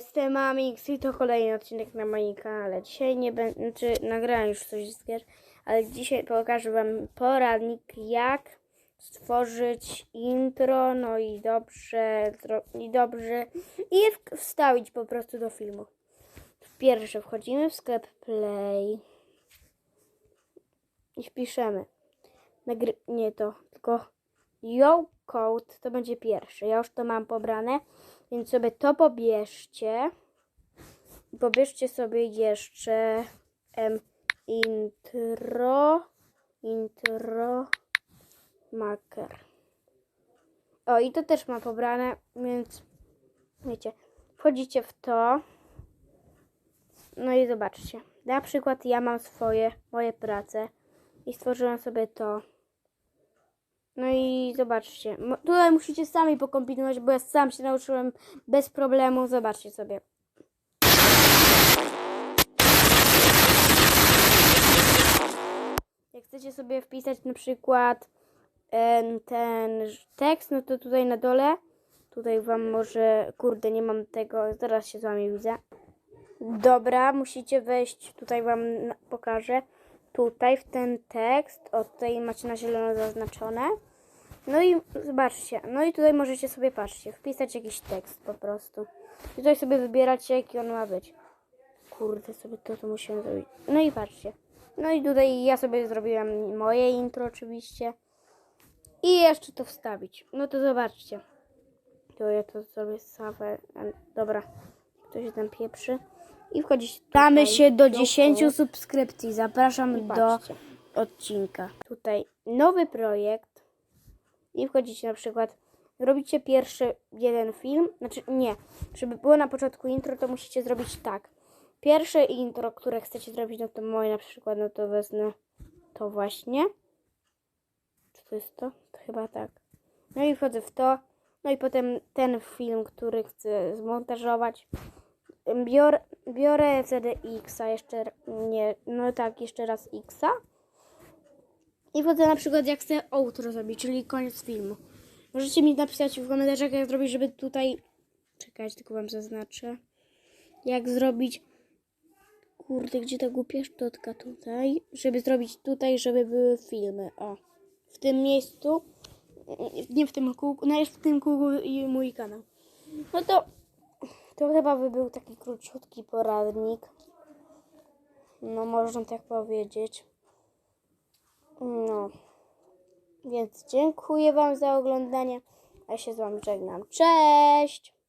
jestem Amix i to kolejny odcinek na moim kanale. Dzisiaj nie będę, znaczy nagrałem już coś z gier, ale dzisiaj pokażę Wam poradnik, jak stworzyć intro, no i dobrze, i dobrze, i je wstawić po prostu do filmu. Pierwsze wchodzimy w sklep Play i wpiszemy. Nagry- nie to, tylko Yo Code to będzie pierwsze. Ja już to mam pobrane, więc sobie to pobierzcie. I Pobierzcie sobie jeszcze em, intro, intro, maker. O, i to też mam pobrane, więc wiecie, wchodzicie w to. No i zobaczcie. Na przykład ja mam swoje, moje prace i stworzyłam sobie to. No i zobaczcie. Tutaj musicie sami pokombinować, bo ja sam się nauczyłem bez problemu. Zobaczcie sobie. Jak chcecie sobie wpisać na przykład ten tekst, no to tutaj na dole, tutaj wam może, kurde, nie mam tego, zaraz się z wami widzę. Dobra, musicie wejść, tutaj wam pokażę, tutaj w ten tekst, o tutaj macie na zielono zaznaczone. No i zobaczcie, no i tutaj możecie sobie, patrzcie, wpisać jakiś tekst po prostu. I tutaj sobie wybieracie, jaki on ma być. Kurde, sobie to, to musimy zrobić. No i patrzcie. No i tutaj ja sobie zrobiłam moje intro oczywiście. I jeszcze to wstawić. No to zobaczcie. To ja to zrobię same. Dobra, to się tam pieprzy. I wchodzić. Damy się do 10 subskrypcji. Zapraszam do odcinka. Tutaj nowy projekt. I wchodzicie na przykład. Robicie pierwszy jeden film. Znaczy nie. Żeby było na początku intro, to musicie zrobić tak. Pierwsze intro, które chcecie zrobić, no to moje na przykład, no to wezmę to właśnie. Czy to jest to? To chyba tak. No i wchodzę w to. No i potem ten film, który chcę zmontażować. Biorę, biorę wtedy X-a jeszcze, nie, no tak, jeszcze raz X-a. I wchodzę na przykład jak chcę outro zrobić, czyli koniec filmu. Możecie mi napisać w komentarzach, jak zrobić, żeby tutaj... Czekać, tylko wam zaznaczę. Jak zrobić... Kurde, gdzie ta głupia szczotka tutaj? Żeby zrobić tutaj, żeby były filmy. O. W tym miejscu. Nie w tym kółku, no jest w tym kółku i mój kanał. No to... To chyba by był taki króciutki poradnik. No, można tak powiedzieć. No. Więc dziękuję Wam za oglądanie. Ja się z Wami żegnam. Cześć!